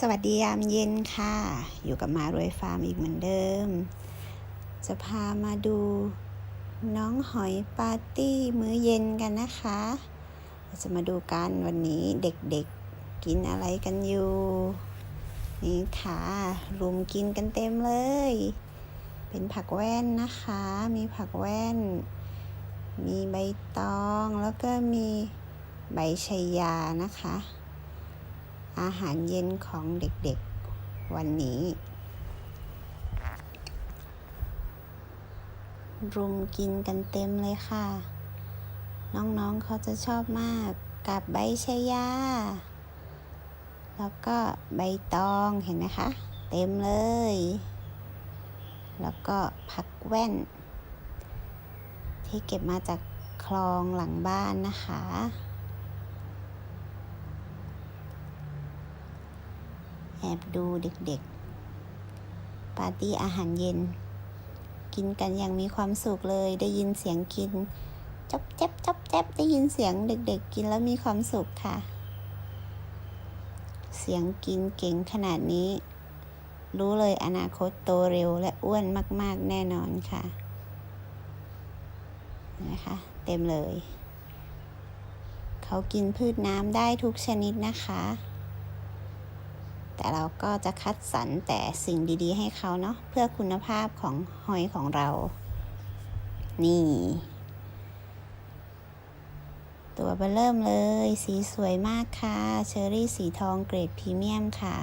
สวัสดียามเย็นค่ะ อยู่กับมารวยฟาร์มอีกเหมือนเดิม จะพามาดูน้องหอยปาร์ตี้มื้อเย็นกันนะคะเราจะมาดูกันวันนี้เด็กๆกินอะไรกันอยู่ นี่ค่ะรุมกินกันเต็มเลย เป็นผักแว่นนะคะ มีผักแว่น มีใบตองแล้วก็มีใบชายานะคะ อาหารเย็นของเด็กๆ วันนี้ รุมกินกันเต็มเลยค่ะ น้องๆเขาจะชอบมากกับใบชายา แล้วก็ใบตองเห็นไหมคะ เต็มเลย แล้วก็ผักแว่น ที่เก็บมาจากคลองหลังบ้านนะคะ แอบดูเด็กๆ ปาร์ตี้อาหารเย็น กินกันอย่างมีความสุขเลย ได้ยินเสียงกินจ๊อบแจ๊บจ๊อบแจ๊บได้ยินเสียงเด็ก ๆ กินแล้วมีความสุขค่ะ เสียงกินเก่งขนาดนี้ รู้เลยอนาคตโตเร็วและอ้วนมาก ๆ แน่นอนค่ะ นะคะ เต็มเลย เขากินพืชน้ำได้ทุกชนิดนะคะ แต่เราก็จะคัดสรรแต่สิ่งดีๆ ให้เขาเนาะเพื่อคุณภาพของหอยของเรา นี่ ตัวเบเริ่มเลย สีสวยมากค่ะ เชอรี่สีทองเกรดพรีเมียมค่ะ